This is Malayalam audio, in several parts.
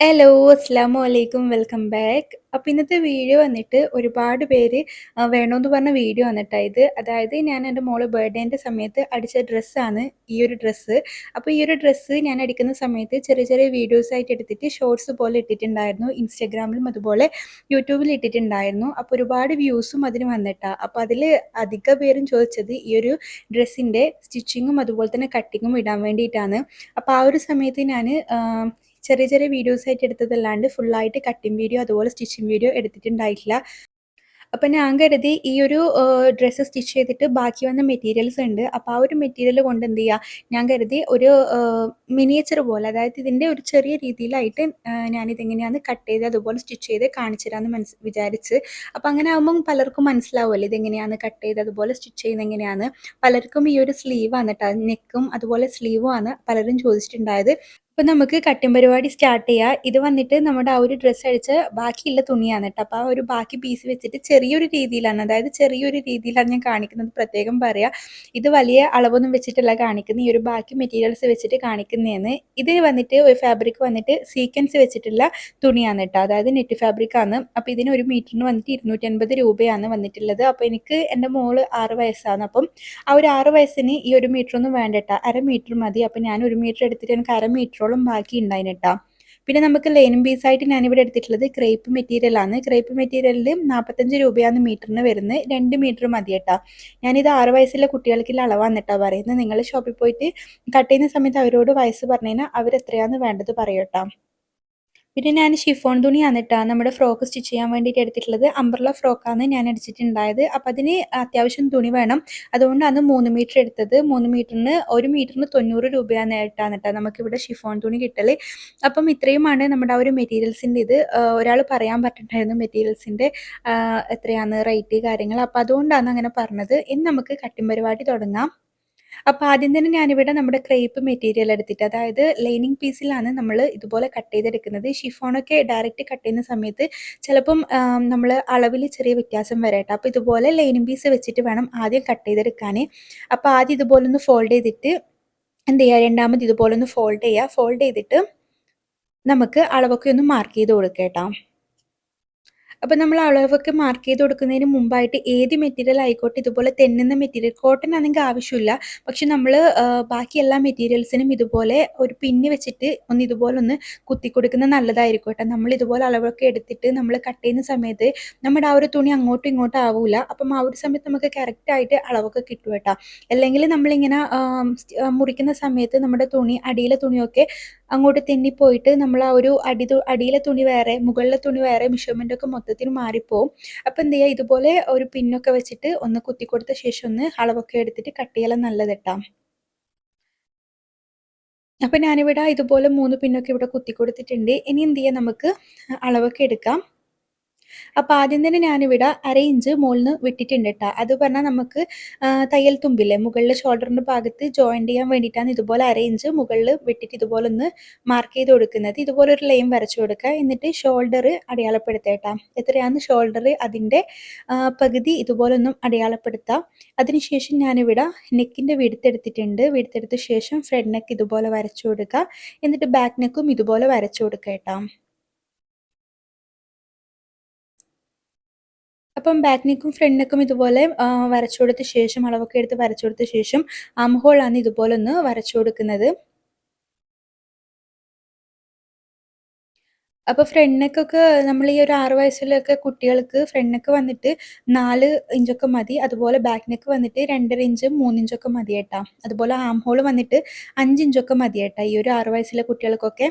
ഹലോ അസ്സാമു അലൈക്കും വെൽക്കം ബാക്ക് അപ്പോൾ ഇന്നത്തെ വീഡിയോ വന്നിട്ട് ഒരുപാട് പേര് വേണമെന്ന് പറഞ്ഞ വീഡിയോ വന്നിട്ടായത് അതായത് ഞാൻ എന്റെ മോൾ ബർത്ത്ഡേന്റെ സമയത്ത് അടിച്ച ഡ്രസ്സാണ് ഈ ഒരു ഡ്രസ്സ് അപ്പോൾ ഈ ഒരു ഡ്രസ്സ് ഞാൻ അടിക്കുന്ന സമയത്ത് ചെറിയ ചെറിയ വീഡിയോസ് ആയിട്ട് എടുത്തിട്ട് ഷോർട്സ് പോലെ ഇട്ടിട്ടുണ്ടായിരുന്നു. ഇൻസ്റ്റഗ്രാമിലും അതുപോലെ യൂട്യൂബിൽ ഇട്ടിട്ടുണ്ടായിരുന്നു. അപ്പോൾ ഒരുപാട് വ്യൂസും അതിന് വന്നിട്ടാണ് അപ്പോൾ അതിൽ അധിക പേരും ചോദിച്ചത് ഈ ഒരു ഡ്രസ്സിന്റെ സ്റ്റിച്ചിങ്ങും അതുപോലെ തന്നെ കട്ടിങ്ങും ഇടാൻ വേണ്ടിയിട്ടാണ്. അപ്പോൾ ആ ഒരു സമയത്ത് ഞാൻ ചെറിയ ചെറിയ വീഡിയോസ് ആയിട്ട് എടുത്തതല്ലാണ്ട് ഫുള്ളായിട്ട് കട്ടിങ് വീഡിയോ അതുപോലെ സ്റ്റിച്ചിങ് വീഡിയോ എടുത്തിട്ടുണ്ടായിട്ടില്ല. അപ്പം ഞാൻ കരുതി ഈ ഒരു ഡ്രസ്സ് സ്റ്റിച്ച് ചെയ്തിട്ട് ബാക്കി വന്ന മെറ്റീരിയൽസ് ഉണ്ട്. അപ്പോൾ ആ ഒരു മെറ്റീരിയൽ കൊണ്ട് എന്ത് ചെയ്യുക ഞാൻ കരുതി ഒരു മിനിയേച്ചർ പോലെ അതായത് ഇതിന്റെ ഒരു ചെറിയ രീതിയിലായിട്ട് ഞാനിതെങ്ങനെയാണ് കട്ട് ചെയ്ത് അതുപോലെ സ്റ്റിച്ച് ചെയ്ത് കാണിച്ചിരാന്ന് മനസ് വിചാരിച്ച്. അപ്പോൾ അങ്ങനെ ആകുമ്പം പലർക്കും മനസ്സിലാവുമല്ലോ ഇതെങ്ങനെയാണ് കട്ട് ചെയ്ത് അതുപോലെ സ്റ്റിച്ച് ചെയ്യുന്ന എങ്ങനെയാണ് പലർക്കും ഈ ഒരു സ്ലീവാണ് കേട്ടോ നെക്കും അതുപോലെ സ്ലീവും ആണ് പലരും ചോദിച്ചിട്ടുണ്ടായത്. അപ്പോൾ നമുക്ക് കട്ടിംഗ് പരിപാടി സ്റ്റാർട്ട് ചെയ്യാം. ഇത് വന്നിട്ട് നമ്മുടെ ആ ഒരു ഡ്രസ്സ് അടിച്ച് ബാക്കിയുള്ള തുണിയാണ് കേട്ടോ. അപ്പോൾ ആ ഒരു ബാക്കി പീസ് വെച്ചിട്ട് ചെറിയൊരു രീതിയിലാണ്. അതായത് ചെറിയൊരു രീതിയിലാണ് ഞാൻ കാണിക്കുന്നത് പ്രത്യേകം പറയാം. ഇത് വലിയ അളവൊന്നും വെച്ചിട്ടല്ല കാണിക്കുന്നത്. ഈ ഒരു ബാക്കി മെറ്റീരിയൽസ് വെച്ചിട്ട് കാണിക്കുന്നതെന്ന് ഇത് വന്നിട്ട് ഒരു ഫാബ്രിക് വന്നിട്ട് സീക്വൻസ് വെച്ചിട്ടുള്ള തുണിയാണ് കേട്ടോ. അതായത് നെറ്റ് ഫാബ്രിക് ആണ്. അപ്പോൾ ഇതിന് ഒരു മീറ്ററിന് വന്നിട്ട് ഇരുന്നൂറ്റൻപത് രൂപയാണ് വന്നിട്ടുള്ളത്. അപ്പോൾ എനിക്ക് എന്റെ മോൾ ആറ് വയസ്സാണ്. അപ്പം ആ ഒരു ആറ് വയസ്സിന് ഈ ഒരു മീറ്റർ ഒന്നും വേണ്ട കേട്ടോ. അര മീറ്റർ മതി. അപ്പോൾ ഞാൻ ഒരു മീറ്റർ എടുത്തിട്ട് എനിക്ക് അര മീറ്ററോളം ബാക്കി ഉണ്ടായിന് പിന്നെ നമുക്ക് ലൈനും പീസായിട്ട് ഞാനിവിടെ എടുത്തിട്ടുള്ളത് ക്രേപ്പ് മെറ്റീരിയൽ ആണ്. ക്രേപ്പ് മെറ്റീരിയലിൽ നാൽപ്പത്തഞ്ച് രൂപയാണ് മീറ്ററിന് വരുന്നത് രണ്ട് മീറ്റർ മതി കേട്ടോ ഞാനിത് ആറ് വയസ്സിലെ കുട്ടികൾക്കുള്ള അളവാണ് കേട്ടോ പറയുന്നത് നിങ്ങൾ ഷോപ്പിൽ പോയിട്ട് കട്ട് ചെയ്യുന്ന സമയത്ത് അവരോട് വയസ്സ് പറഞ്ഞു കഴിഞ്ഞാൽ അവരെത്രയാണെന്ന് വേണ്ടത് പറയട്ടോ പിന്നെ ഞാൻ ഷിഫോൺ തുണിയാണ് കേട്ടോ നമ്മുടെ ഫ്രോക്ക് സ്റ്റിച്ച് ചെയ്യാൻ വേണ്ടിയിട്ട് എടുത്തിട്ടുള്ളത്. അംബ്രല ഫ്രോക്കാണ് ഞാൻ അടിച്ചിട്ടുണ്ടായത്. അപ്പം അതിന് അത്യാവശ്യം തുണി വേണം. അതുകൊണ്ടാണ് മൂന്ന് മീറ്റർ എടുത്തത്. മൂന്ന് മീറ്ററിന് ഒരു മീറ്ററിന് തൊണ്ണൂറ് രൂപയാണ് ആയിട്ടാണ് കേട്ടോ നമുക്കിവിടെ ഷിഫോൺ തുണി കിട്ടൽ അപ്പം ഇത്രയുമാണ് നമ്മുടെ ആ ഒരു മെറ്റീരിയൽസിന്റെ ഇത്. ഒരാൾ പറയാൻ പറ്റണ്ടായിരുന്നു മെറ്റീരിയൽസിന്റെ എത്രയാണ് റേറ്റ് കാര്യങ്ങൾ അപ്പോൾ അതുകൊണ്ടാണ് അങ്ങനെ പറഞ്ഞത്. ഇനി നമുക്ക് കട്ടിംഗ് പരിപാടി തുടങ്ങാം. അപ്പോൾ ആദ്യം തന്നെ ഞാനിവിടെ നമ്മുടെ ക്രേപ്പ് മെറ്റീരിയൽ എടുത്തിട്ട് അതായത് ലൈനിങ് പീസിലാണ് നമ്മൾ ഇതുപോലെ കട്ട് ചെയ്തെടുക്കുന്നത്. ഷിഫോണൊക്കെ ഡയറക്റ്റ് കട്ട് ചെയ്യുന്ന സമയത്ത് ചിലപ്പം നമ്മൾ അളവിൽ ചെറിയ വ്യത്യാസം വരട്ടെ. അപ്പോൾ ഇതുപോലെ ലൈനിങ് പീസ് വെച്ചിട്ട് വേണം ആദ്യം കട്ട് ചെയ്തെടുക്കാൻ അപ്പോൾ ആദ്യം ഇതുപോലെ ഒന്ന് ഫോൾഡ് ചെയ്തിട്ട് എന്ത് ചെയ്യുക? രണ്ടാമത് ഇതുപോലെ ഒന്ന് ഫോൾഡ് ചെയ്യുക. ഫോൾഡ് ചെയ്തിട്ട് നമുക്ക് അളവൊക്കെ ഒന്ന് മാർക്ക് ചെയ്ത് കൊടുക്കാം കേട്ടോ. അപ്പോൾ നമ്മൾ അളവൊക്കെ മാർക്ക് ചെയ്ത് കൊടുക്കുന്നതിന് മുമ്പായിട്ട് ഏത് മെറ്റീരിയൽ ആയിക്കോട്ടെ ഇതുപോലെ തെന്നുന്ന മെറ്റീരിയൽ കോട്ടൺ ആണെങ്കിൽ ആവശ്യമില്ല. പക്ഷെ നമ്മൾ ബാക്കി എല്ലാ മെറ്റീരിയൽസിനും ഇതുപോലെ ഒരു പിന്ന് വെച്ചിട്ട് ഒന്ന് ഇതുപോലെ ഒന്ന് കുത്തി കൊടുക്കുന്നത് നല്ലതായിരിക്കും കേട്ടോ നമ്മൾ ഇതുപോലെ അളവൊക്കെ എടുത്തിട്ട് നമ്മൾ കട്ട് ചെയ്യുന്ന സമയത്ത് നമ്മുടെ ആ ഒരു തുണി അങ്ങോട്ടും ഇങ്ങോട്ടും ആവൂല. അപ്പം ആ ഒരു സമയത്ത് നമുക്ക് കറക്റ്റായിട്ട് അളവൊക്കെ കിട്ടും കേട്ടോ. അല്ലെങ്കിൽ നമ്മളിങ്ങനെ മുറിക്കുന്ന സമയത്ത് നമ്മുടെ തുണി അടിയിലെ തുണിയൊക്കെ അങ്ങോട്ട് തെന്നിപ്പോയിട്ട് നമ്മൾ ആ ഒരു അടി അടിയിലെ തുണി വേറെ മുകളിലെ തുണി വേറെ മെഷർമെന്റ് ഒക്കെ മൊത്തത്തിൽ മാറിപ്പോവും. അപ്പോൾ എന്ത് ചെയ്യുക? ഇതുപോലെ ഒരു പിന്നൊക്കെ വെച്ചിട്ട് ഒന്ന് കുത്തി കൊടുത്ത ശേഷം ഒന്ന് അളവൊക്കെ എടുത്തിട്ട് കട്ട് ചെയ്യലാം നല്ലത് അപ്പം ഞാനിവിടെ ഇതുപോലെ മൂന്ന് പിന്നൊക്കെ ഇവിടെ കുത്തി കൊടുത്തിട്ടുണ്ട് ഇനി എന്ത് ചെയ്യാം? നമുക്ക് അളവൊക്കെ എടുക്കാം. അപ്പോൾ ആദ്യം തന്നെ ഞാനിവിടെ അര ഇഞ്ച് മുകളിൽ വിട്ടിട്ടുണ്ട് കേട്ടോ അത് പറഞ്ഞാൽ നമുക്ക് തയ്യൽ തുമ്പില്ലേ? മുകളിൽ ഷോൾഡറിന്റെ ഭാഗത്ത് ജോയിന്റ് ചെയ്യാൻ വേണ്ടിയിട്ടാണ് ഇതുപോലെ അര ഇഞ്ച് മുകളിൽ വിട്ടിട്ട് ഇതുപോലെ ഒന്ന് മാർക്ക് ചെയ്ത് കൊടുക്കുന്നത്. ഇതുപോലെ ഒരു ലൈൻ വരച്ചു കൊടുക്കുക. എന്നിട്ട് ഷോൾഡർ അടയാളപ്പെടുത്തേട്ടാ എത്രയാണ് ഷോൾഡർ അതിന്റെ പകുതി ഇതുപോലെ ഒന്നും അടയാളപ്പെടുത്താം. അതിനുശേഷം ഞാനിവിടെ നെക്കിന്റെ വീടുത്തെടുത്തിട്ടുണ്ട് വീടുത്തെടുത്ത ശേഷം ഫ്രണ്ട് നെക്ക് ഇതുപോലെ വരച്ചു കൊടുക്കുക. എന്നിട്ട് ബാക്ക് നെക്കും ഇതുപോലെ വരച്ചു കൊടുക്കുക കേട്ടോ അപ്പം ബാക്ക് നെക്കും ഫ്രണ്ട് നെക്കും ഇതുപോലെ വരച്ചു കൊടുത്ത ശേഷം അളവൊക്കെ എടുത്ത് വരച്ചു കൊടുത്ത ശേഷം ആണ് ഇതുപോലെ ഒന്ന് വരച്ചു കൊടുക്കുന്നത്. ഫ്രണ്ട് നെക്കൊക്കെ നമ്മൾ ഈ ഒരു ആറ് വയസ്സിലൊക്കെ കുട്ടികൾക്ക് ഫ്രണ്ട് നെക്ക് വന്നിട്ട് നാല് ഇഞ്ചൊക്കെ മതി അതുപോലെ ബാക്ക് നെക്ക് വന്നിട്ട് രണ്ടര ഇഞ്ച് മൂന്നിഞ്ചൊക്കെ മതി കേട്ടോ അതുപോലെ ആം ഹോൾ വന്നിട്ട് അഞ്ച് ഇഞ്ചൊക്കെ മതി കേട്ടോ ഈ ഒരു ആറ് വയസ്സിലെ കുട്ടികൾക്കൊക്കെ.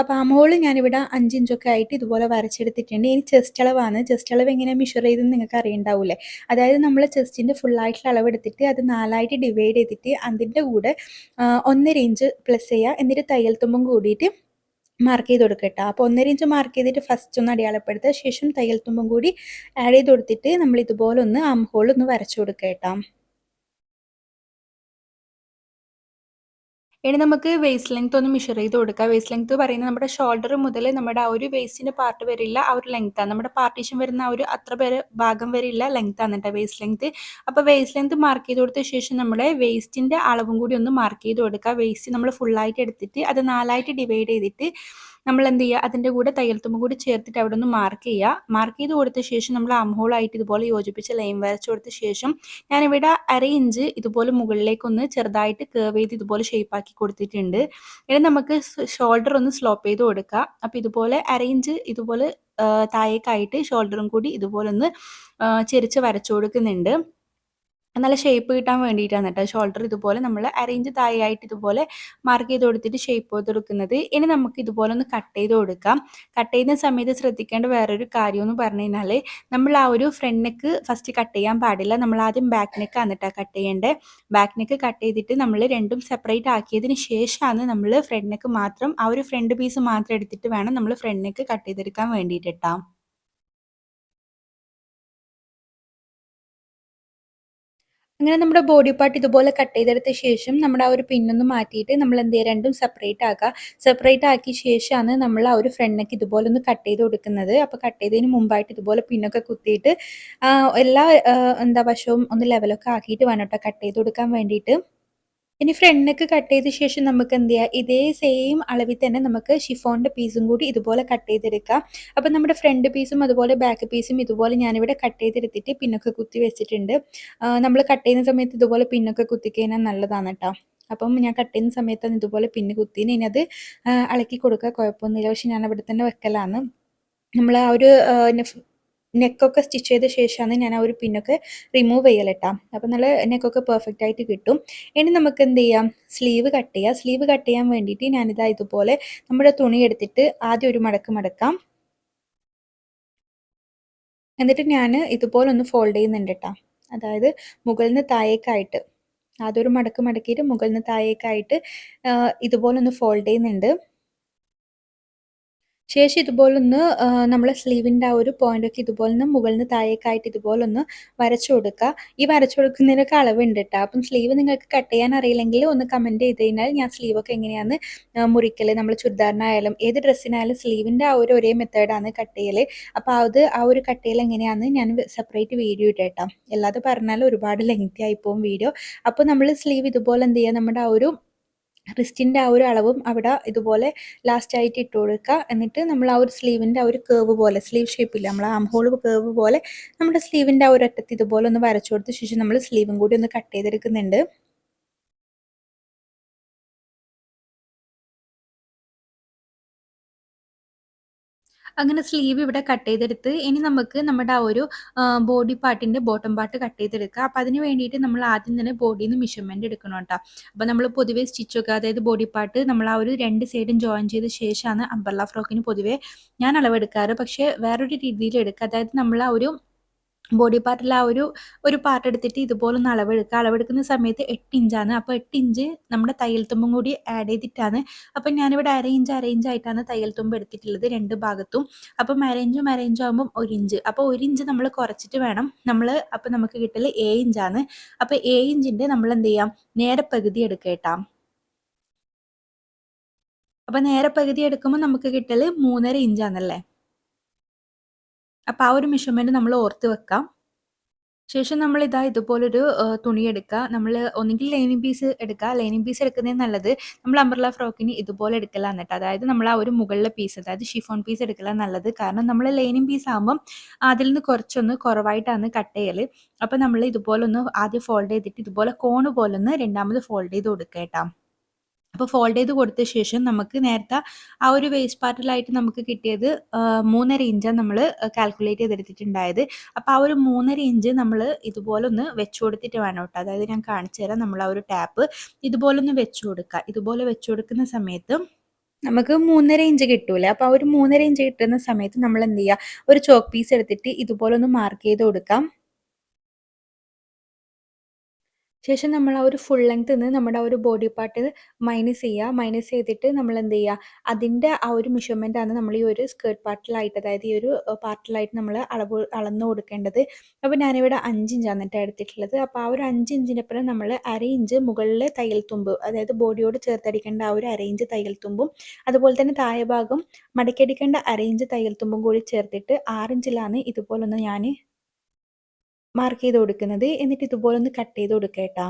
അപ്പോൾ ആ മോൾ ഞാനിവിടെ അഞ്ച് ഇഞ്ചൊക്കെ ആയിട്ട് ഇതുപോലെ വരച്ചെടുത്തിട്ടുണ്ട്. ഇനി ചെസ്റ്റ് അളവാണ്. ചെസ്റ്റ് അളവ് എങ്ങനെ മെഷർ ചെയ്തെന്ന് നിങ്ങൾക്ക് അറിയണ്ടാവില്ലേ? അതായത് നമ്മൾ ചെസ്റ്റിന്റെ ഫുള്ളായിട്ടുള്ള അളവ് എടുത്തിട്ട് അത് നാലായിട്ട് ഡിവൈഡ് ചെയ്തിട്ട് അതിന്റെ കൂടെ ഒന്നര ഇഞ്ച് പ്ലസ് ചെയ്യുക. എന്നിട്ട് തയ്യൽ തുമ്പും കൂടിയിട്ട് മാർക്ക് ചെയ്ത് കൊടുക്കുക കേട്ടോ. അപ്പോൾ ഒന്നര ഇഞ്ച് മാർക്ക് ചെയ്തിട്ട് ഫസ്റ്റ് ഒന്ന് അടയാളപ്പെടുത്തുക. ശേഷം തയ്യൽ തുമ്പും കൂടി ആഡ് ചെയ്ത് കൊടുത്തിട്ട് നമ്മൾ ഇതുപോലെ ഒന്ന് ആം ഹോൾ ഒന്ന് വരച്ചു കൊടുക്കുക കേട്ടോ. ഇനി നമുക്ക് വേസ്റ്റ് ലെങ്ത് ഒന്ന് മെഷർ ചെയ്ത് കൊടുക്കാം. വേസ്റ്റ് ലെങ്ത് പറയുന്നത് നമ്മുടെ ഷോൾഡർ മുതൽ നമ്മുടെ ആ ഒരു വേസ്റ്റിന്റെ പാർട്ട് വരില്ല ആ ഒരു ലെങ്ത്താണ് നമ്മുടെ പാർട്ടീഷൻ വരുന്ന ആ ഒരു അത്ര പേര് ഭാഗം വരില്ല ലെങ്ത് ആണ് കേട്ടോ വേസ്റ്റ് ലെങ്ത് അപ്പോൾ വേസ്റ്റ് ലെങ്ത് മാർക്ക് ചെയ്ത് കൊടുത്ത ശേഷം നമ്മുടെ വേസ്റ്റിന്റെ അളവും കൂടി ഒന്ന് മാർക്ക് ചെയ്ത് കൊടുക്കുക വേസ്റ്റ് നമ്മൾ ഫുള്ളായിട്ട് എടുത്തിട്ട് അത് നാലായിട്ട് ഡിവൈഡ് ചെയ്തിട്ട് നമ്മൾ എന്ത് ചെയ്യുക അതിന്റെ കൂടെ തയ്യൽത്തുമ്പ് കൂടി ചേർത്തിട്ട് അവിടെ ഒന്ന് മാർക്ക് ചെയ്യുക മാർക്ക് ചെയ്ത് കൊടുത്ത ശേഷം നമ്മൾ ആയിട്ട് ഇതുപോലെ യോജിപ്പിച്ച് ലൈൻ വരച്ച് കൊടുത്ത ശേഷം ഞാനിവിടെ അര ഇഞ്ച് ഇതുപോലെ മുകളിലേക്കൊന്ന് ചെറുതായിട്ട് കേർവ് ചെയ്ത് ഇതുപോലെ ഷേപ്പാക്കി കൊടുത്തിട്ടുണ്ട്. ഇനി നമുക്ക് ഷോൾഡർ ഒന്ന് സ്ലോപ്പ് ചെയ്ത് കൊടുക്കുക അപ്പോൾ ഇതുപോലെ അര ഇഞ്ച് ഇതുപോലെ താഴേക്കായിട്ട് ഷോൾഡറും കൂടി ഇതുപോലെ ഒന്ന് ചെരിച്ച് വരച്ചു കൊടുക്കുന്നുണ്ട്. നല്ല ഷേപ്പ് കിട്ടാൻ വേണ്ടിയിട്ടാണ് കേട്ടോ ഷോൾഡർ ഇതുപോലെ നമ്മൾ അറേഞ്ച് താഴെയായിട്ട് ഇതുപോലെ മാർക്ക് ചെയ്ത് കൊടുത്തിട്ട് ഷേപ്പ് ചെയ്ത് കൊടുക്കുന്നത്. ഇനി നമുക്ക് ഇതുപോലെ ഒന്ന് കട്ട് ചെയ്ത് കൊടുക്കാം. കട്ട് ചെയ്യുന്ന സമയത്ത് ശ്രദ്ധിക്കേണ്ട വേറൊരു കാര്യം എന്ന് പറഞ്ഞു കഴിഞ്ഞാൽ നമ്മൾ ആ ഒരു ഫ്രണ്ട് നെക്ക് ഫസ്റ്റ് കട്ട് ചെയ്യാൻ പാടില്ല. നമ്മൾ ആദ്യം ബാക്ക് നെക്ക് വന്നിട്ടാണ് കട്ട് ചെയ്യേണ്ടത്. ബാക്ക് നെക്ക് കട്ട് ചെയ്തിട്ട് നമ്മൾ രണ്ടും സെപ്പറേറ്റ് ആക്കിയതിന് ശേഷമാണ് നമ്മൾ ഫ്രണ്ട് നെക്ക് മാത്രം ആ ഒരു ഫ്രണ്ട് പീസ് മാത്രം എടുത്തിട്ട് വേണം നമ്മൾ ഫ്രണ്ട് നെക്ക് കട്ട് ചെയ്തെടുക്കാൻ വേണ്ടിയിട്ട് അങ്ങനെ നമ്മുടെ ബോഡി പാർട്ട് ഇതുപോലെ കട്ട് ചെയ്തെടുത്ത ശേഷം നമ്മുടെ ആ ഒരു പിന്നൊന്ന് മാറ്റിയിട്ട് നമ്മൾ എന്ത് ചെയ്യുക? രണ്ടും സെപ്പറേറ്റ് ആക്കുക. സെപ്പറേറ്റ് ആക്കിയ ശേഷമാണ് നമ്മൾ ആ ഒരു ഫ്രണ്ടിനൊക്കെ ഇതുപോലെ ഒന്ന് കട്ട് ചെയ്ത് കൊടുക്കുന്നത്. അപ്പോൾ കട്ട് ചെയ്തതിന് മുമ്പായിട്ട് ഇതുപോലെ പിന്നൊക്കെ കുത്തിയിട്ട് എല്ലാ എന്താ വശവും ഒന്ന് ലെവലൊക്കെ ആക്കിയിട്ട് വേണം കേട്ടോ കട്ട് ചെയ്ത് കൊടുക്കാൻ വേണ്ടിയിട്ട്. ഇനി ഫ്രണ്ട് കട്ട് ചെയ്ത ശേഷം നമുക്ക് എന്ത് ചെയ്യാം? ഇതേ സെയിം അളവിൽ തന്നെ നമുക്ക് ഷിഫോണിന്റെ പീസും കൂടി ഇതുപോലെ കട്ട് ചെയ്തെടുക്കാം. അപ്പം നമ്മുടെ ഫ്രണ്ട് പീസും അതുപോലെ ബാക്ക് പീസും ഇതുപോലെ ഞാനിവിടെ കട്ട് ചെയ്തെടുത്തിട്ട് പിന്നൊക്കെ കുത്തി വെച്ചിട്ടുണ്ട്. നമ്മൾ കട്ട് ചെയ്യുന്ന സമയത്ത് ഇതുപോലെ പിന്നൊക്കെ കുത്തിക്കഴിഞ്ഞാൽ നല്ലതാണ് കേട്ടോ അപ്പം ഞാൻ കട്ട് ചെയ്യുന്ന സമയത്താണ് ഇതുപോലെ പിന്നെ കുത്തിന് ഇനി അത് അളക്കി കൊടുക്കുക. കുഴപ്പമൊന്നുമില്ല. പക്ഷെ ഞാൻ അവിടെ തന്നെ വെക്കലാണ്. നമ്മൾ ആ ഒരു നെക്കൊക്കെ സ്റ്റിച്ച് ചെയ്ത ശേഷമാണ് ഞാൻ ആ ഒരു പിന്നൊക്കെ റിമൂവ് ചെയ്യലട്ടാ. അപ്പം നല്ല നെക്കൊക്കെ പെർഫെക്റ്റ് ആയിട്ട് കിട്ടും. ഇനി നമുക്ക് എന്ത് ചെയ്യാം? സ്ലീവ് കട്ട് ചെയ്യാം. സ്ലീവ് കട്ട് ചെയ്യാൻ വേണ്ടിയിട്ട് ഞാനിതാ ഇതുപോലെ നമ്മുടെ തുണി എടുത്തിട്ട് ആദ്യം ഒരു മടക്ക് മടക്കാം. എന്നിട്ട് ഞാൻ ഇതുപോലെ ഒന്ന് ഫോൾഡ് ചെയ്യുന്നുണ്ട് കേട്ടോ അതായത് മുകളിൽ നിന്ന് താഴേക്കായിട്ട്. ആദ്യം ഒരു മടക്ക് മടക്കിയിട്ട് മുകളിൽ നിന്ന് താഴേക്കായിട്ട് ഇതുപോലെ ഒന്ന് ഫോൾഡ് ചെയ്യുന്നുണ്ട്. ശേഷം ഇതുപോലൊന്ന് നമ്മൾ സ്ലീവിന്റെ ആ ഒരു പോയിന്റൊക്കെ ഇതുപോലൊന്ന് മുകളിൽ നിന്ന് താഴേക്കായിട്ട് ഇതുപോലൊന്ന് വരച്ചു കൊടുക്കുക ഈ വരച്ചു കൊടുക്കുന്നതിനൊക്കെ അളവുണ്ട് കേട്ടോ അപ്പം സ്ലീവ് നിങ്ങൾക്ക് കട്ട് ചെയ്യാൻ അറിയില്ലെങ്കിൽ ഒന്ന് കമന്റ് ചെയ്ത് കഴിഞ്ഞാൽ ഞാൻ സ്ലീവൊക്കെ എങ്ങനെയാണ് മുറിക്കൽ നമ്മൾ ചുരിദാറിനായാലും ഏത് ഡ്രസ്സിനായാലും സ്ലീവിന്റെ ആ ഒരു ഒരേ മെത്തേഡാണ് കട്ട് ചെയ്യൽ അപ്പോൾ അത് ആ ഒരു കട്ട് ചെയ്യൽ എങ്ങനെയാണെന്ന് ഞാൻ സെപ്പറേറ്റ് വീഡിയോ ഇട്ടേട്ടാ. അല്ലാതെ പറഞ്ഞാൽ ഒരുപാട് ലെങ്തി ആയി പോകും വീഡിയോ അപ്പോൾ നമ്മൾ സ്ലീവ് ഇതുപോലെ എന്ത് ചെയ്യുക നമ്മുടെ ആ ഒരു റിസ്റ്റിന്റെ ആ ഒരു അളവും അവിടെ ഇതുപോലെ ലാസ്റ്റ് ആയിട്ട് ഇട്ട് കൊടുക്കുക. എന്നിട്ട് നമ്മൾ ആ ഒരു സ്ലീവിന്റെ ആ ഒരു കേവ് പോലെ സ്ലീവ് ഷേപ്പില്ല നമ്മൾ ആം ഹോൾ കേവ് പോലെ നമ്മുടെ സ്ലീവിന്റെ ആ ഒരു അറ്റത്ത് ഇതുപോലെ ഒന്ന് വരച്ചു കൊടുത്ത ശേഷം നമ്മൾ സ്ലീവും കൂടി ഒന്ന് കട്ട് ചെയ്തെടുക്കുന്നുണ്ട്. അങ്ങനെ സ്ലീവ് ഇവിടെ കട്ട് ചെയ്തെടുത്ത് ഇനി നമുക്ക് നമ്മുടെ ആ ഒരു ബോഡി പാർട്ടിന്റെ ബോട്ടം പാർട്ട് കട്ട് ചെയ്തെടുക്കുക അപ്പോൾ അതിന് വേണ്ടിയിട്ട് നമ്മൾ ആദ്യം തന്നെ ബോഡിയിൽ നിന്ന് മെഷർമെന്റ് എടുക്കണം കേട്ടോ അപ്പോൾ നമ്മൾ പൊതുവേ സ്റ്റിച്ചൊക്കെ അതായത് ബോഡി പാർട്ട് നമ്മൾ ആ ഒരു രണ്ട് സൈഡും ജോയിൻ ചെയ്ത ശേഷമാണ് അമ്പർല ഫ്രോക്കിന് പൊതുവേ ഞാൻ അളവെടുക്കാറ്. പക്ഷേ വേറൊരു രീതിയിൽ എടുക്കുക അതായത് നമ്മൾ ആ ഒരു ബോഡി പാർട്ടിൽ ആ ഒരു ഒരു പാർട്ട് എടുത്തിട്ട് ഇതുപോലെ ഒന്ന് അളവെടുക്കുക. അളവെടുക്കുന്ന സമയത്ത് എട്ട് ഇഞ്ചാണ് അപ്പോൾ എട്ട് ഇഞ്ച് നമ്മുടെ തയ്യൽ തുമ്പും കൂടി ആഡ് ചെയ്തിട്ടാണ്. അപ്പം ഞാനിവിടെ അര ഇഞ്ച് അര ഇഞ്ച് ആയിട്ടാണ് തയ്യൽ തുമ്പ് എടുത്തിട്ടുള്ളത് രണ്ട് ഭാഗത്തും. അപ്പം അരയിഞ്ചും അരയിഞ്ചും ആകുമ്പം ഒരു ഇഞ്ച് അപ്പോൾ ഒരു ഇഞ്ച് നമ്മൾ കുറച്ചിട്ട് വേണം. നമ്മൾ അപ്പം നമുക്ക് കിട്ടൽ എ ഇഞ്ചാണ് അപ്പോൾ എ ഇഞ്ചിന്റെ നമ്മൾ എന്ത് ചെയ്യാം? നേരെ പകുതി എടുക്കേട്ടാ അപ്പം നേരെ പകുതി എടുക്കുമ്പോൾ നമുക്ക് കിട്ടൽ മൂന്നര ഇഞ്ചാണല്ലേ അപ്പോൾ ആ ഒരു മെഷർമെന്റ് നമ്മൾ ഓർത്ത് വെക്കാം. ശേഷം നമ്മൾ ഇതാ ഇതുപോലൊരു തുണി എടുക്കുക നമ്മൾ ഒന്നുകിൽ ലൈനിങ് പീസ് എടുക്കുക ലൈനിങ് പീസ് എടുക്കുന്നതിന് നല്ലത് നമ്മൾ അംബ്രല ഫ്രോക്കിന് ഇതുപോലെ എടുക്കലാണ് കേട്ടോ അതായത് നമ്മൾ ആ ഒരു മുകളിലെ പീസ് അതായത് ഷിഫോൺ പീസ് എടുക്കലാണ് നല്ലത്. കാരണം നമ്മൾ ലൈനിങ് പീസ് ആകുമ്പം അതിൽ നിന്ന് കുറച്ചൊന്ന് കുറവായിട്ടാണ് കട്ട് ചെയ്യൽ അപ്പം നമ്മൾ ഇതുപോലെ ഒന്ന് ആദ്യം ഫോൾഡ് ചെയ്തിട്ട് ഇതുപോലെ കോണ് പോലെ ഒന്ന് രണ്ടാമത് ഫോൾഡ് ചെയ്ത് കൊടുക്കുക കേട്ടോ. അപ്പോൾ ഫോൾഡ് ചെയ്ത് കൊടുത്ത ശേഷം നമുക്ക് നേരത്തെ ആ ഒരു വേസ്റ്റ് പാർട്ടിലായിട്ട് നമുക്ക് കിട്ടിയത് മൂന്നര ഇഞ്ചാണ് നമ്മൾ കാൽക്കുലേറ്റ് ചെയ്തെടുത്തിട്ടുണ്ടായത്. അപ്പോൾ ആ ഒരു മൂന്നര ഇഞ്ച് നമ്മൾ ഇതുപോലെ ഒന്ന് വെച്ച് കൊടുത്തിട്ട് വേണം കേട്ടോ. അതായത് ഞാൻ കാണിച്ചു തരാം നമ്മൾ ആ ഒരു ടാപ്പ്. ഇതുപോലെ ഒന്ന് വെച്ച് കൊടുക്കുക ഇതുപോലെ വെച്ച് കൊടുക്കുന്ന സമയത്ത് നമുക്ക് മൂന്നര ഇഞ്ച് കിട്ടൂല? അപ്പോൾ ആ ഒരു മൂന്നര ഇഞ്ച് കിട്ടുന്ന സമയത്ത് നമ്മൾ എന്ത് ചെയ്യുക ഒരു ചോക്ക് പീസ് എടുത്തിട്ട് ഇതുപോലെ ഒന്ന് മാർക്ക് ചെയ്ത് കൊടുക്കാം. ശേഷം നമ്മൾ ആ ഒരു ഫുൾ ലെങ്ത് നിന്ന് നമ്മുടെ ആ ഒരു ബോഡി പാർട്ട് മൈനസ് ചെയ്യുക. മൈനസ് ചെയ്തിട്ട് നമ്മൾ എന്ത് ചെയ്യുക? അതിന്റെ ആ ഒരു മെഷർമെന്റ് ആണ് നമ്മൾ ഈ ഒരു സ്കേർട്ട് പാർട്ടിലായിട്ട് അതായത് ഈ ഒരു പാർട്ടിലായിട്ട് നമ്മൾ അളവ് അളന്ന് കൊടുക്കേണ്ടത്. അപ്പോൾ ഞാനിവിടെ അഞ്ച് ഇഞ്ചാണ് കേട്ടോ എടുത്തിട്ടുള്ളത്. അപ്പോൾ ആ ഒരു അഞ്ച് ഇഞ്ചിനപ്പുറം നമ്മൾ അര ഇഞ്ച് മുകളിൽ തയ്യൽ തുമ്പ് അതായത് ബോഡിയോട് ചേർത്തടിക്കേണ്ട ആ ഒരു അര ഇഞ്ച് തയ്യൽ തുമ്പും അതുപോലെ തന്നെ താഴെ ഭാഗം മടക്കിയടിക്കേണ്ട അര ഇഞ്ച് തയ്യൽ തുമ്പും കൂടി ചേർത്തിട്ട് ആറിഞ്ചിലാണ് ഇതുപോലൊന്ന് ഞാൻ മാർക്ക് ചെയ്ത് കൊടുക്കുന്നത്. എന്നിട്ട് ഇതുപോലെ ഒന്ന് കട്ട് ചെയ്ത് കൊടുക്കേട്ടാ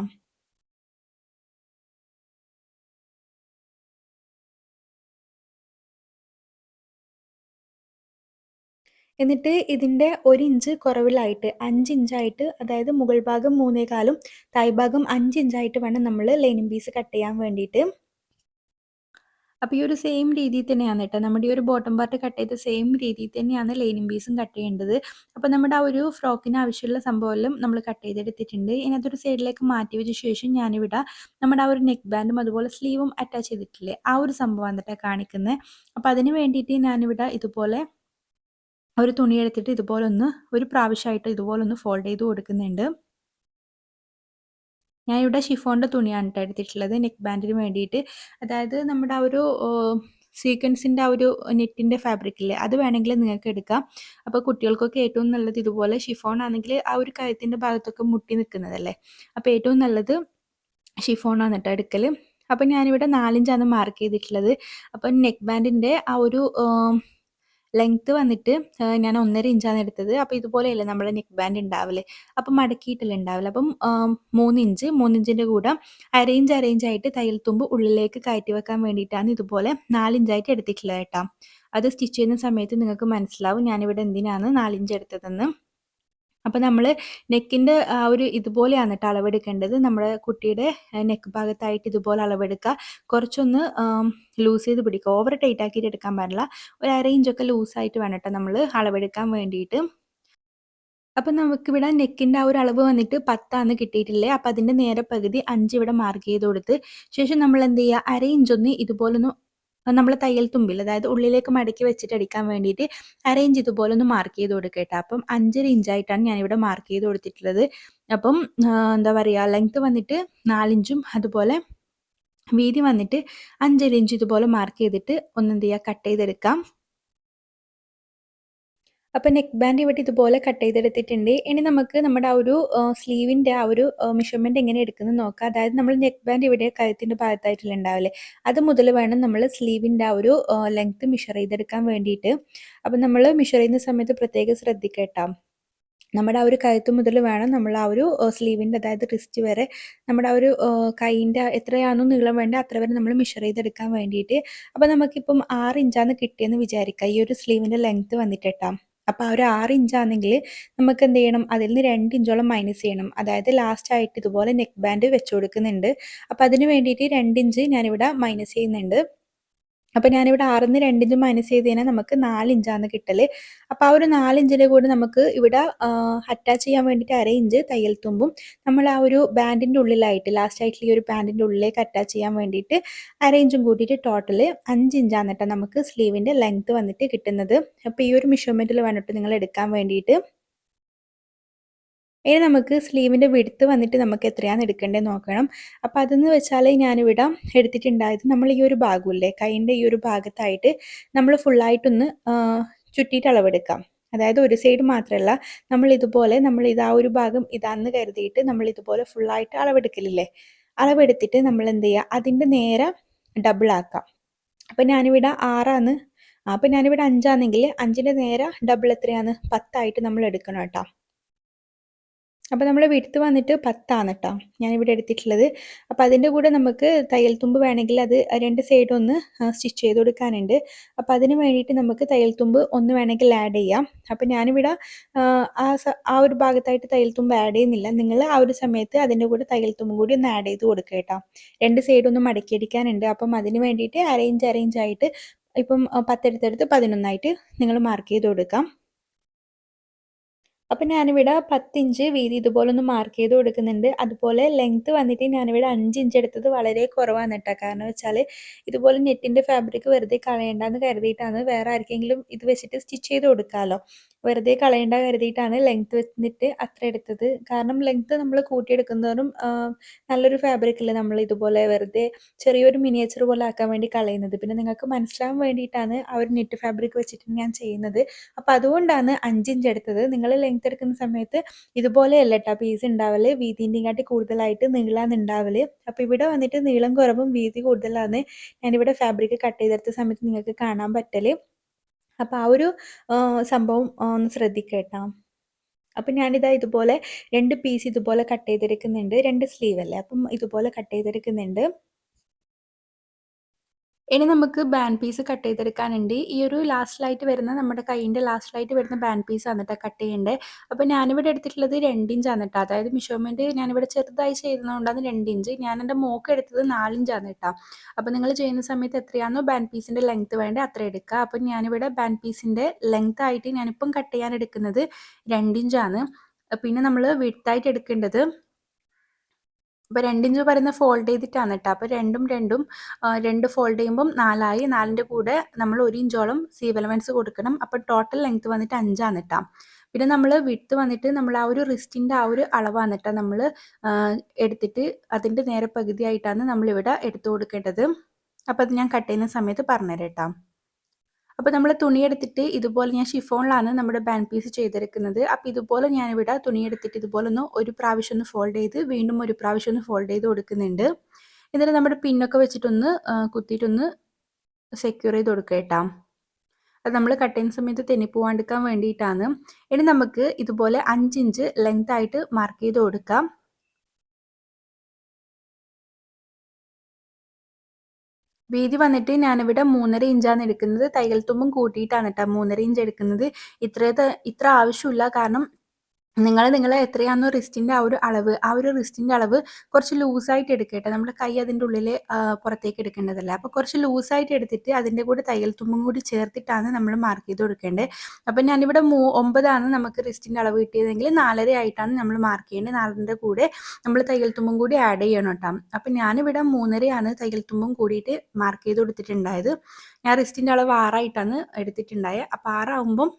എന്നിട്ട് ഇതിന്റെ ഒരു ഇഞ്ച് കുറവിലായിട്ട് അഞ്ച് ഇഞ്ചായിട്ട് അതായത് മുകൾ ഭാഗം മൂന്നേകാലും തായ് ഭാഗം അഞ്ച് ഇഞ്ചായിട്ട് വേണം നമ്മൾ ലൈനിങ് പീസ് കട്ട് ചെയ്യാൻ വേണ്ടിയിട്ട്. അപ്പോൾ ഈ ഒരു സെയിം രീതിയിൽ തന്നെയാണ് കേട്ടോ നമ്മുടെ ഈ ഒരു ബോട്ടം പാർട്ട് കട്ട് ചെയ്ത സെയിം രീതിയിൽ തന്നെയാണ് ലൈനിങ് പീസും കട്ട് ചെയ്യേണ്ടത്. അപ്പോൾ നമ്മുടെ ആ ഒരു ഫ്രോക്കിന് ആവശ്യമുള്ള സംഭവമെല്ലാം നമ്മൾ കട്ട് ചെയ്തെടുത്തിട്ടുണ്ട്. ഇനി അതൊരു സൈഡിലേക്ക് മാറ്റി വെച്ച ശേഷം ഞാനിവിടെ നമ്മുടെ ആ ഒരു നെക്ക് ബാൻഡും അതുപോലെ സ്ലീവും അറ്റാച്ച് ചെയ്തിട്ടില്ലേ? ആ ഒരു സംഭവം കേട്ടോ കാണിക്കുന്നത് അപ്പോൾ അതിന് വേണ്ടിയിട്ട് ഞാനിവിടെ ഇതുപോലെ ഒരു തുണി എടുത്തിട്ട് ഇതുപോലെ ഒന്ന് ഒരു പ്രാവശ്യമായിട്ട് ഇതുപോലെ ഒന്ന് ഫോൾഡ് ചെയ്ത് കൊടുക്കുന്നുണ്ട്. ഞാൻ ഇവിടെ ഷിഫോണിന്റെ തുണിയാണ് കേട്ടോ എടുത്തിട്ടുള്ളത്. നെക്ക് ബാൻഡിന് വേണ്ടിയിട്ട്. അതായത് നമ്മുടെ ആ ഒരു സീക്വൻസിന്റെ ആ ഒരു നെറ്റിന്റെ ഫാബ്രിക് ഇല്ലേ അത് വേണമെങ്കിൽ നിങ്ങൾക്ക് എടുക്കാം. അപ്പോൾ കുട്ടികൾക്കൊക്കെ ഏറ്റവും നല്ലത് ഇതുപോലെ ഷിഫോൺ ആണെങ്കിൽ ആ ഒരു കഴുത്തിന്റെ ഭാഗത്തൊക്കെ മുട്ടി നിൽക്കുന്നതല്ലേ? അപ്പോൾ ഏറ്റവും നല്ലത് ഷിഫോണാണ് കേട്ടോ എടുക്കൽ അപ്പോൾ ഞാനിവിടെ നാലിഞ്ചാണ് മാർക്ക് ചെയ്തിട്ടുള്ളത്. അപ്പം നെക്ക് ബാൻഡിന്റെ ആ ഒരു ലെങ്ത്ത് വന്നിട്ട് ഞാൻ ഒന്നര ഇഞ്ചാണ് എടുത്തത്. അപ്പോൾ ഇതുപോലെയല്ലേ നമ്മുടെ നെക്ക് ബാൻഡ് ഉണ്ടാവില്ലേ അപ്പം മടക്കിയിട്ടല്ലേ ഉണ്ടാവില്ല അപ്പം മൂന്ന് ഇഞ്ച് മൂന്നിഞ്ചിന്റെ കൂടെ അരയിഞ്ച് അരയിഞ്ച് ആയിട്ട് തയ്യൽ തുമ്പ് ഉള്ളിലേക്ക് കയറ്റി വെക്കാൻ വേണ്ടിയിട്ടാണ് ഇതുപോലെ നാലിഞ്ചായിട്ട് എടുത്തിട്ടുള്ളത് കേട്ടോ. അത് സ്റ്റിച്ച് ചെയ്യുന്ന സമയത്ത് നിങ്ങൾക്ക് മനസ്സിലാവും ഞാനിവിടെ എന്തിനാണ് നാലിഞ്ച് എടുത്തതെന്ന്. അപ്പോൾ നമ്മൾ നെക്കിന്റെ ആ ഒരു ഇതുപോലെയാണ് കേട്ടോ അളവെടുക്കേണ്ടത്. നമ്മുടെ കുട്ടിയുടെ നെക്ക് ഭാഗത്തായിട്ട് ഇതുപോലെ അളവെടുക്കുക കുറച്ചൊന്ന് ലൂസ് ചെയ്ത് പിടിക്കുക. ഓവർ ടൈറ്റ് ആക്കിയിട്ട് എടുക്കാൻ പാടില്ല. ഒരു അര ഇഞ്ചൊക്കെ ലൂസായിട്ട് വേണം കേട്ടോ നമ്മൾ അളവെടുക്കാൻ വേണ്ടിയിട്ട്. അപ്പം നമുക്കിവിടെ നെക്കിന്റെ ആ ഒരു അളവ് വന്നിട്ട് പത്താന്ന് കിട്ടിയിട്ടില്ലേ? അപ്പം അതിന്റെ നേരെ പകുതി അഞ്ച് ഇവിടെ മാർക്ക് ചെയ്ത് കൊടുത്ത്. ശേഷം നമ്മൾ എന്ത് ചെയ്യുക അര ഇഞ്ചൊന്ന് ഇതുപോലൊന്ന് നമ്മൾ തയ്യൽ തുമ്പിൽ അതായത് ഉള്ളിലേക്ക് മടക്കി വെച്ചിട്ട് അടിക്കാൻ വേണ്ടിയിട്ട് അറേഞ്ച് ഇതുപോലെ ഒന്ന് മാർക്ക് ചെയ്ത് കൊടുക്കട്ടെ അപ്പം അഞ്ചര ഇഞ്ചായിട്ടാണ് ഞാനിവിടെ മാർക്ക് ചെയ്ത് കൊടുത്തിട്ടുള്ളത്. അപ്പം എന്താ പറയുക ലെങ്ത്ത് വന്നിട്ട് നാലിഞ്ചും അതുപോലെ വീതി വന്നിട്ട് അഞ്ചര ഇഞ്ച് ഇതുപോലെ മാർക്ക് ചെയ്തിട്ട് ഒന്നെന്ത് ചെയ്യുക കട്ട് ചെയ്തെടുക്കാം. അപ്പോൾ നെക്ക് ബാൻഡ് ഇവിടെ ഇതുപോലെ കട്ട് ചെയ്തെടുത്തിട്ടുണ്ട്. ഇനി നമുക്ക് നമ്മുടെ ആ ഒരു സ്ലീവിന്റെ ആ ഒരു മെഷർമെന്റ് എങ്ങനെ എടുക്കുന്നത് നോക്കാം. അതായത് നമ്മൾ നെക്ക് ബാൻഡ് ഇവിടെ കഴുത്തിന്റെ ഭാഗത്തായിട്ടുള്ള ഉണ്ടാവില്ലേ അത് മുതൽ വേണം നമ്മൾ സ്ലീവിന്റെ ആ ഒരു ലെങ്ത്ത് മെഷർ ചെയ്തെടുക്കാൻ വേണ്ടിയിട്ട്. അപ്പോൾ നമ്മൾ മെഷർ ചെയ്യുന്ന സമയത്ത് പ്രത്യേകം ശ്രദ്ധിക്കട്ടോ നമ്മുടെ ആ ഒരു കഴുത്ത് മുതൽ വേണം നമ്മൾ ആ ഒരു സ്ലീവിന്റെ അതായത് റിസ്റ്റ് വരെ നമ്മുടെ ആ ഒരു കൈയിന്റെ എത്രയാണോ നീളം വേണ്ട അത്ര വരെ നമ്മൾ മെഷർ ചെയ്തെടുക്കാൻ വേണ്ടിയിട്ട്. അപ്പോൾ നമുക്കിപ്പം ആറ് ഇഞ്ചാണ് കിട്ടിയെന്ന് വിചാരിക്കാം. ഈ ഒരു സ്ലീവിന്റെ ലെങ്ത്ത് വന്നിട്ട് അപ്പോൾ ആ ഒരു ആറ് ഇഞ്ചാണെങ്കിൽ നമുക്ക് എന്ത് ചെയ്യണം? അതിൽ നിന്ന് രണ്ട് ഇഞ്ചോളം മൈനസ് ചെയ്യണം. അതായത് ലാസ്റ്റ് ആയിട്ട് ഇതുപോലെ നെക്ക് ബാൻഡ് വെച്ച് കൊടുക്കുന്നുണ്ട്. അപ്പോൾ അതിന് വേണ്ടിയിട്ട് രണ്ട് ഇഞ്ച് ഞാനിവിടെ മൈനസ് ചെയ്യുന്നുണ്ട്. അപ്പോൾ ഞാനിവിടെ ആറിന്ന് രണ്ടിഞ്ച് മൈനസ് ചെയ്ത് കഴിഞ്ഞാൽ നമുക്ക് നാലിഞ്ചാണ് കിട്ടൽ അപ്പോൾ ആ ഒരു നാലിഞ്ചിന്റെ കൂടെ നമുക്ക് ഇവിടെ അറ്റാച്ച് ചെയ്യാൻ വേണ്ടിയിട്ട് അര ഇഞ്ച് തയ്യൽ തുമ്പും നമ്മൾ ആ ഒരു ബാൻഡിന്റെ ഉള്ളിലായിട്ട് ലാസ്റ്റ് ആയിട്ടുള്ള ഈ ഒരു ബാൻഡിന്റെ ഉള്ളിലേക്ക് അറ്റാച്ച് ചെയ്യാൻ വേണ്ടിയിട്ട് അര ഇഞ്ചും കൂട്ടിയിട്ട് ടോട്ടൽ അഞ്ച് ഇഞ്ചാണ് കേട്ടോ നമുക്ക് സ്ലീവിന്റെ ലെങ്ത് വന്നിട്ട് കിട്ടുന്നത്. അപ്പോൾ ഈ ഒരു മെഷർമെന്റിൽ വന്നിട്ട് നിങ്ങൾ എടുക്കാൻ വേണ്ടിയിട്ട്. ഇനി നമുക്ക് സ്ലീവിന്റെ വിടുത്ത് വന്നിട്ട് നമുക്ക് എത്രയാണ് എടുക്കേണ്ടത് നോക്കണം. അപ്പോൾ അതെന്ന് വെച്ചാൽ ഞാനിവിടെ എടുത്തിട്ടുണ്ടായത് നമ്മൾ ഈ ഒരു ഭാഗമില്ലേ കൈന്റെ ഈ ഒരു ഭാഗത്തായിട്ട് നമ്മൾ ഫുള്ളായിട്ടൊന്ന് ചുറ്റിയിട്ട് അളവെടുക്കാം. അതായത് ഒരു സൈഡ് മാത്രമല്ല നമ്മൾ ഇതുപോലെ നമ്മൾ ഇത് ഒരു ഭാഗം ഇതാന്ന് കരുതിയിട്ട് നമ്മൾ ഇതുപോലെ ഫുള്ളായിട്ട് അളവെടുക്കലില്ലേ? അളവെടുത്തിട്ട് നമ്മൾ എന്ത് ചെയ്യുക? അതിന്റെ നേരെ ഡബിളാക്കാം അപ്പം ഞാനിവിടെ ആറാന്ന് അപ്പം ഞാനിവിടെ അഞ്ചാണെങ്കിൽ അഞ്ചിന്റെ നേരെ ഡബിൾ എത്രയാണ്? പത്തായിട്ട് നമ്മൾ എടുക്കണം കേട്ടോ. അപ്പോൾ നമ്മൾ വിടുത്ത് വന്നിട്ട് പത്താണ് കേട്ടോ ഞാനിവിടെ എടുത്തിട്ടുള്ളത്. അപ്പോൾ അതിന്റെ കൂടെ നമുക്ക് തയ്യൽ തുമ്പ് വേണമെങ്കിൽ അത് രണ്ട് സൈഡ് ഒന്ന് സ്റ്റിച്ച് ചെയ്ത് കൊടുക്കാനുണ്ട്. അപ്പോൾ അതിന് വേണ്ടിയിട്ട് നമുക്ക് തയ്യൽ തുമ്പ് ഒന്ന് വേണമെങ്കിൽ ആഡ് ചെയ്യാം. അപ്പോൾ ഞാനിവിടെ ആ ആ ഒരു ഭാഗത്തായിട്ട് തയ്യൽ തുമ്പ് ആഡ് ചെയ്യുന്നില്ല. നിങ്ങൾ ആ ഒരു സമയത്ത് അതിന്റെ കൂടെ തയ്യൽ തുമ്പ് കൂടി ഒന്ന് ആഡ് ചെയ്ത് കൊടുക്കുക കേട്ടോ രണ്ട് സൈഡൊന്നും മടക്കിയടിക്കാനുണ്ട് അപ്പം അതിന് വേണ്ടിയിട്ട് അറേഞ്ച് അറേഞ്ച് ആയിട്ട് ഇപ്പം പത്തെടുത്തെടുത്ത് പതിനൊന്നായിട്ട് നിങ്ങൾ മാർക്ക് ചെയ്ത് കൊടുക്കാം. അപ്പം ഞാനിവിടെ പത്തിഞ്ച് വീതി ഇതുപോലെ ഒന്ന് മാർക്ക് ചെയ്ത് കൊടുക്കുന്നുണ്ട്. അതുപോലെ ലെങ്ത്ത് വന്നിട്ട് ഞാനിവിടെ അഞ്ച് ഇഞ്ച് എടുത്തത് വളരെ കുറവാണ് കേട്ടോ. കാരണം വെച്ചാൽ ഇതുപോലെ നെറ്റിന്റെ ഫാബ്രിക് വെറുതെ കളയണ്ടെന്ന് കരുതിയിട്ടാണ് വേറെ ആർക്കെങ്കിലും ഇത് വെച്ചിട്ട് സ്റ്റിച്ച് ചെയ്ത് കൊടുക്കാമല്ലോ വെറുതെ കളയേണ്ട കരുതിയിട്ടാണ് ലെങ്ത് വെച്ചിട്ട് അത്ര എടുത്തത്. കാരണം ലെങ്ത് നമ്മൾ കൂട്ടിയെടുക്കുന്നതോറും നല്ലൊരു ഫാബ്രിക്കിൽ നമ്മൾ ഇതുപോലെ വെറുതെ ചെറിയൊരു മിനിയേച്ചർ പോലെ ആക്കാൻ വേണ്ടി കളയുന്നത്. പിന്നെ നിങ്ങൾക്ക് മനസ്സിലാവാൻ വേണ്ടിയിട്ടാണ് ആ ഒരു നെറ്റ് ഫാബ്രിക് വെച്ചിട്ട് ഞാൻ ചെയ്യുന്നത്. അപ്പോൾ അതുകൊണ്ടാണ് അഞ്ചിഞ്ച് എടുത്തത്. നിങ്ങൾ ലെങ്ത് എടുക്കുന്ന സമയത്ത് ഇതുപോലെയല്ല കേട്ടോ പീസ് ഉണ്ടാവൽ വീതിന്റെയും കാട്ടി കൂടുതലായിട്ട് നീളാന്ന് ഉണ്ടാവൽ അപ്പോൾ ഇവിടെ വന്നിട്ട് നീളം കുറവും വീതി കൂടുതലാണ് ഞാനിവിടെ ഫാബ്രിക് കട്ട് ചെയ്തെടുത്ത സമയത്ത് നിങ്ങൾക്ക് കാണാൻ പറ്റൽ. അപ്പോൾ ആ ഒരു സംഭവം ഒന്ന് ശ്രദ്ധിക്കുക കേട്ടോ അപ്പം ഞാനിതാ ഇതുപോലെ രണ്ട് പീസ് ഇതുപോലെ കട്ട് ചെയ്തെടുക്കുന്നുണ്ട് രണ്ട് സ്ലീവ് അല്ലേ? അപ്പം ഇതുപോലെ കട്ട് ചെയ്തെടുക്കുന്നുണ്ട് ഇനി നമുക്ക് ബാൻഡ് പീസ് കട്ട് ചെയ്തെടുക്കാനുണ്ട്. ഈ ഒരു ലാസ്റ്റ് ലൈറ്റ് വരുന്ന നമ്മുടെ കൈയിന്റെ ലൈറ്റ് വരുന്ന ബാൻഡ് പീസ് ആണ് കേട്ടോ ചെയ്യേണ്ടത് അപ്പോൾ ഞാനിവിടെ എടുത്തിട്ടുള്ളത് രണ്ട് ഇഞ്ചാണ് കേട്ടോ അതായത് മെഷർമെന്റ് ഞാനിവിടെ ചെറുതായി ചെയ്യുന്നതുകൊണ്ടാണ് രണ്ട് ഇഞ്ച് ഞാൻ എന്റെ മോക്ക് എടുത്തത് നാലിഞ്ചാണ് കേട്ടോ അപ്പോൾ നിങ്ങൾ ചെയ്യുന്ന സമയത്ത് എത്രയാണോ ബാൻഡ് പീസിന്റെ ലെങ്ത്ത് വേണ്ടത് അത്ര എടുക്കുക. അപ്പോൾ ഞാനിവിടെ ബാൻഡ് പീസിന്റെ ലെങ്ത് ആയിട്ട് ഞാനിപ്പം കട്ട് ചെയ്യാൻ എടുക്കുന്നത് രണ്ടിഞ്ചാണ് പിന്നെ നമ്മൾ വിട്ടായിട്ട് എടുക്കേണ്ടത് അപ്പോൾ രണ്ടിഞ്ച് പറയുന്ന ഫോൾഡ് ചെയ്തിട്ടാണ് കേട്ടോ അപ്പോൾ രണ്ടും രണ്ടും രണ്ട് ഫോൾഡ് ചെയ്യുമ്പം നാലായി. നാലിന്റെ കൂടെ നമ്മൾ ഒരു ഇഞ്ചോളം സീവ് എലമെന്റ്സ് കൊടുക്കണം. അപ്പോൾ ടോട്ടൽ ലെങ്ത് വന്നിട്ട് അഞ്ചാണ് കേട്ടോ പിന്നെ നമ്മൾ വിട്ട് വന്നിട്ട് നമ്മൾ ആ ഒരു റിസ്റ്റിന്റെ ആ ഒരു അളവാണ് കേട്ടോ നമ്മൾ എടുത്തിട്ട് അതിന്റെ നേരെ പകുതിയായിട്ടാണ് നമ്മളിവിടെ എടുത്തു കൊടുക്കേണ്ടത്. അപ്പോൾ അത് ഞാൻ കട്ട് ചെയ്യുന്ന സമയത്ത് പറഞ്ഞുതരാം കേട്ടോ അപ്പോൾ നമ്മൾ തുണിയെടുത്തിട്ട് ഇതുപോലെ ഞാൻ ഷിഫോണിലാണ് നമ്മുടെ ബാൻഡ് പീസ് ചെയ്തിരിക്കുന്നത് അപ്പോൾ ഇതുപോലെ ഞാനിവിടെ തുണിയെടുത്തിട്ട് ഇതുപോലെ ഒന്ന് ഒരു പ്രാവശ്യം ഒന്ന് ഫോൾഡ് ചെയ്ത് വീണ്ടും ഒരു പ്രാവശ്യം ഒന്ന് ഫോൾഡ് ചെയ്ത് കൊടുക്കുന്നുണ്ട്. എന്നിട്ട് നമ്മുടെ പിന്നൊക്കെ വെച്ചിട്ടൊന്ന് കുത്തിയിട്ടൊന്ന് സെക്യൂർ ചെയ്ത് കൊടുക്കുക കേട്ടോ. അത് നമ്മൾ കട്ട് സമയത്ത് തെന്നിപ്പോവാണ്ടിരിക്കാൻ വേണ്ടിയിട്ടാണ്. ഇനി നമുക്ക് ഇതുപോലെ അഞ്ചിഞ്ച് ലെങ്ത് ആയിട്ട് മാർക്ക് ചെയ്ത് കൊടുക്കാം. വീതി വന്നിട്ട് ഞാനിവിടെ മൂന്നര ഇഞ്ചാണ് എടുക്കുന്നത്. തയ്യൽ തുമ്പും കൂട്ടിയിട്ടാണ് കേട്ടോ മൂന്നര ഇഞ്ച് എടുക്കുന്നത്. ഇത്ര ഇത്ര ആവശ്യമില്ല. കാരണം നിങ്ങൾ നിങ്ങൾ എത്രയാണോ റിസ്റ്റിന്റെ ആ ഒരു അളവ് ആ ഒരു റിസ്റ്റിന്റെ അളവ് കുറച്ച് ലൂസായിട്ട് എടുക്കട്ടെ. നമ്മുടെ കൈ അതിന്റെ ഉള്ളിൽ പുറത്തേക്ക് എടുക്കേണ്ടതല്ല. അപ്പോൾ കുറച്ച് ലൂസായിട്ട് എടുത്തിട്ട് അതിന്റെ കൂടെ തയ്യൽ തുമ്പും കൂടി ചേർത്തിട്ടാണ് നമ്മൾ മാർക്ക് ചെയ്ത് കൊടുക്കേണ്ടത്. അപ്പോൾ ഞാനിവിടെ മൂ ഒമ്പതാണ് നമുക്ക് റിസ്റ്റിന്റെ അളവ് കിട്ടിയതെങ്കിൽ നാലര ആയിട്ടാണ് നമ്മൾ മാർക്ക് ചെയ്യേണ്ടത്. നാലിന്റെ കൂടെ നമ്മൾ തയ്യൽ തുമ്പും കൂടി ആഡ് ചെയ്യണം കേട്ടോ അപ്പോൾ ഞാനിവിടെ മൂന്നരയാണ് തയ്യൽ തുമ്പും കൂടിയിട്ട് മാർക്ക് ചെയ്ത് കൊടുത്തിട്ടുണ്ടായത്. ഞാൻ റിസ്റ്റിന്റെ അളവ് ആറായിട്ടാണ് എടുത്തിട്ടുണ്ടായത്. അപ്പോൾ ആറാവുമ്പം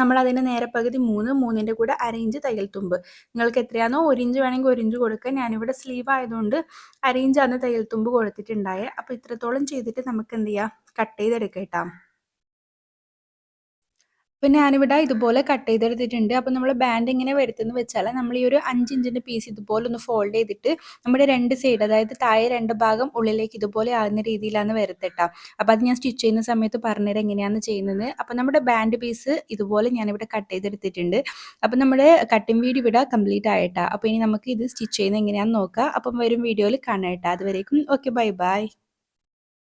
നമ്മൾ അതിന്റെ നേരെ പകുതി മൂന്ന് മൂന്നിന്റെ കൂടെ അരയിഞ്ച് തയ്യൽ തുമ്പ് നിങ്ങൾക്ക് എത്രയാണോ ഒരു ഇഞ്ച് വേണമെങ്കിൽ ഒരു ഇഞ്ച് കൊടുക്കുക. ഞാനിവിടെ സ്ലീവ് ആയതുകൊണ്ട് അരയിഞ്ചാണ് തയ്യൽ തുമ്പ് കൊടുത്തിട്ടുണ്ടായത് അപ്പോൾ ഇത്രത്തോളം ചെയ്തിട്ട് നമുക്ക് എന്ത് ചെയ്യാം? കട്ട് ചെയ്തെടുക്കാം കേട്ടോ. പിന്നെ ഞാനിവിടെ ഇതുപോലെ കട്ട് ചെയ്തെടുത്തിട്ടുണ്ട്. അപ്പോൾ നമ്മൾ ബാൻഡ് ഇങ്ങനെ വരുത്തുന്ന വെച്ചാൽ നമ്മൾ ഈ ഒരു അഞ്ച് ഇഞ്ചിന്റെ പീസ് ഇതുപോലെ ഒന്ന് ഫോൾഡ് ചെയ്തിട്ട് നമ്മുടെ രണ്ട് സൈഡ് അതായത് താഴെ രണ്ട് ഭാഗം ഉള്ളിലേക്ക് ഇതുപോലെ ആകുന്ന രീതിയിലാണ് വരുത്തട്ടോ. അപ്പോൾ അത് ഞാൻ സ്റ്റിച്ച് ചെയ്യുന്ന സമയത്ത് പറഞ്ഞുതരാം എങ്ങനെയാണ് ചെയ്യുന്നത്. അപ്പോൾ നമ്മുടെ ബാൻഡ് പീസ് ഇതുപോലെ ഞാനിവിടെ കട്ട് ചെയ്തെടുത്തിട്ടുണ്ട്. അപ്പോൾ നമ്മുടെ കട്ടിംഗ് വീഡിയോ ഇവിടെ കംപ്ലീറ്റ് ആയിട്ടാ. അപ്പോൾ ഇനി നമുക്ക് ഇത് സ്റ്റിച്ച് ചെയ്യുന്നത് എങ്ങനെയാണെന്ന് നോക്കാം. അപ്പം വരും വീഡിയോയിൽ കാണാം കേട്ടോ. അതുവരേക്കും ഓക്കെ ബൈ ബൈ